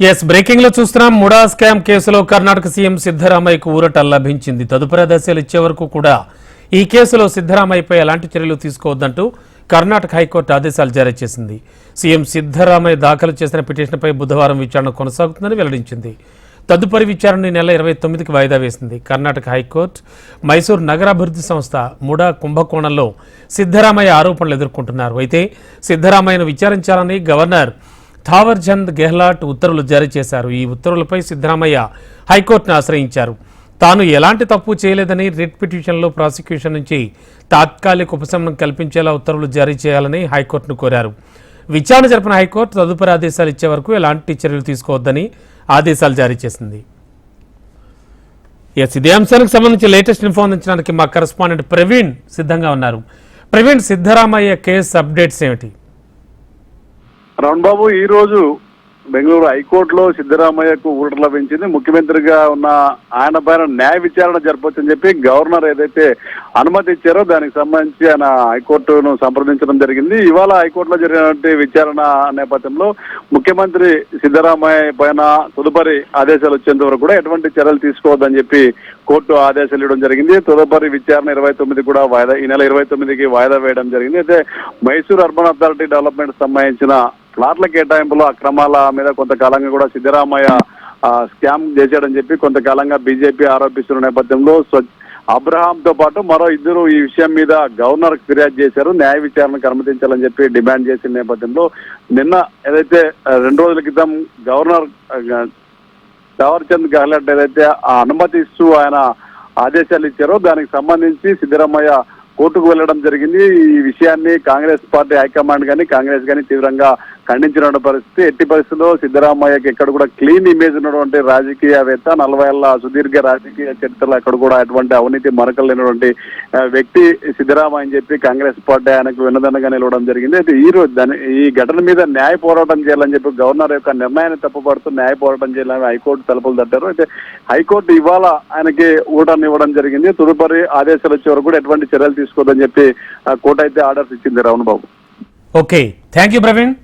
Yes బ్రేకింగ్లో చూస్తున్నాం. MUDA scam కేసులో Karnataka CM సిద్ధరామయ్యకు ఊరట లభించింది. తదుపరి దశలు ఇచ్చే వరకు కూడా ఈ కేసులో సిద్ధరామయ్యపై ఎలాంటి చర్యలు తీసుకోవద్దంటూ కర్ణాటక హైకోర్టు ఆదేశాలు జారీ చేసింది. సీఎం సిద్ధరామయ్య దాఖలు చేసిన పిటిషన్పై బుధవారం విచారణ కొనసాగుతుందని వెల్లడించింది. తదుపరి విచారణ ఈ నెల ఇరవై తొమ్మిదికి వాయిదా వేసింది. కర్ణాటక హైకోర్టు మైసూర్ నగరాభివృద్ధి సంస్థ ముడా కుంభకోణంలో సిద్ధరామయ్య ఆరోపణలు ఎదుర్కొంటున్నారు. అయితే సిద్ధరామయ్యను విచారించాలని గవర్నర్ థావర్ చంద్ గెహ్లాట్ ఉత్తర్వులు జారీ చేశారు. ఈ ఉత్తర్వులపై సిద్ధరామయ్య హైకోర్టును ఆశ్రయించారు. తాను ఎలాంటి తప్పు చేయలేదని రిట్ పిటిషన్లో ప్రాసిక్యూషన్ నుంచి తాత్కాలిక ఉపశమనం కల్పించేలా ఉత్తర్వులు జారీ చేయాలని హైకోర్టును కోరారు. విచారణ జరిపిన హైకోర్టు తదుపరి ఆదేశాలు ఇచ్చే వరకు ఎలాంటి చర్యలు తీసుకోవద్దని ఆదేశాలు జారీ చేసింది. ఎస్ ఇదే అంశానికి సంబంధించి లేటెస్ట్ ఇన్ఫో అందించడానికి మా కరెస్పాండెంట్ ప్రవీణ్ సిద్ధంగా ఉన్నారు. ప్రవీణ్ సిద్ధరామయ్య కేసు అప్డేట్స్ ఏమిటి? రమణ్ బాబు ఈ రోజు బెంగళూరు హైకోర్టులో సిద్ధరామయ్యకు ఊరట లభించింది. ముఖ్యమంత్రిగా ఉన్న ఆయన పైన న్యాయ విచారణ జరపొచ్చని చెప్పి గవర్నర్ ఏదైతే అనుమతి ఇచ్చారో దానికి సంబంధించి ఆయన హైకోర్టును సంప్రదించడం జరిగింది. ఇవాళ హైకోర్టులో జరిగినటువంటి విచారణ నేపథ్యంలో ముఖ్యమంత్రి సిద్ధరామయ్య పైన తదుపరి ఆదేశాలు వచ్చేంత వరకు కూడా ఎటువంటి చర్యలు తీసుకోవద్దని చెప్పి కోర్టు ఆదేశాలు ఇవ్వడం జరిగింది. తదుపరి విచారణ ఇరవై తొమ్మిది కూడా వాయిదా ఈ నెల ఇరవై తొమ్మిదికి వాయిదా వేయడం జరిగింది. అయితే మైసూర్ అర్బన్ అథారిటీ డెవలప్మెంట్ సంబంధించిన ప్లాట్ల కేటాయింపులో అక్రమాల మీద కొంతకాలంగా కూడా సిద్ధరామయ్య స్కామ్ చేశాడని చెప్పి కొంతకాలంగా బీజేపీ ఆరోపిస్తున్న నేపథ్యంలో స్వ- అబ్రహాం తో పాటు మరో ఇద్దరు ఈ విషయం మీద గవర్నర్ ఫిర్యాదు చేశారు. న్యాయ విచారణకు అనుమతించాలని చెప్పి డిమాండ్ చేసిన నేపథ్యంలో నిన్న ఏదైతే రెండు రోజుల క్రితం గవర్నర్ ఆ, దావర్ చంద్ గెహ్లట్ ఏదైతే ఆ ఆయన ఆదేశాలు ఇచ్చారో దానికి సంబంధించి సిద్ధరామయ్య కోర్టుకు వెళ్ళడం జరిగింది. ఈ విషయాన్ని కాంగ్రెస్ పార్టీ హైకమాండ్ కానీ కాంగ్రెస్ కానీ తీవ్రంగా ఖండించిన పరిస్థితి. ఎట్టి పరిస్థితిలో సిద్ధరామయ్యకి ఎక్కడ కూడా క్లీన్ ఇమేజ్ ఉన్నటువంటి రాజకీయవేత్త నలభై ఏళ్ళ సుదీర్ఘ రాజకీయ చరిత్రలో ఎక్కడ కూడా అటువంటి అవినీతి మరకలు లేనటువంటి వ్యక్తి సిద్ధరామయ్య అని చెప్పి కాంగ్రెస్ పార్టీ ఆయనకు వినదనగా నిలవడం జరిగింది. అయితే ఈ రోజు దాని ఈ ఘటన మీద న్యాయ పోరాటం చేయాలని చెప్పి గవర్నర్ యొక్క నిర్ణయాన్ని తప్పుపడుతూ న్యాయ పోరాటం చేయాలని హైకోర్టు తలుపులు తట్టారు. అయితే హైకోర్టు ఇవాళ ఆయనకి ఊటాన్ని ఇవ్వడం జరిగింది. తదుపరి ఆదేశాలు వచ్చే వరకు కూడా ఎటువంటి చర్యలు తీసుకోదని చెప్పి ఆ, కోర్టు అయితే ఆర్డర్స్ ఇచ్చింది Ravan Babu okay. Thank you Praveen.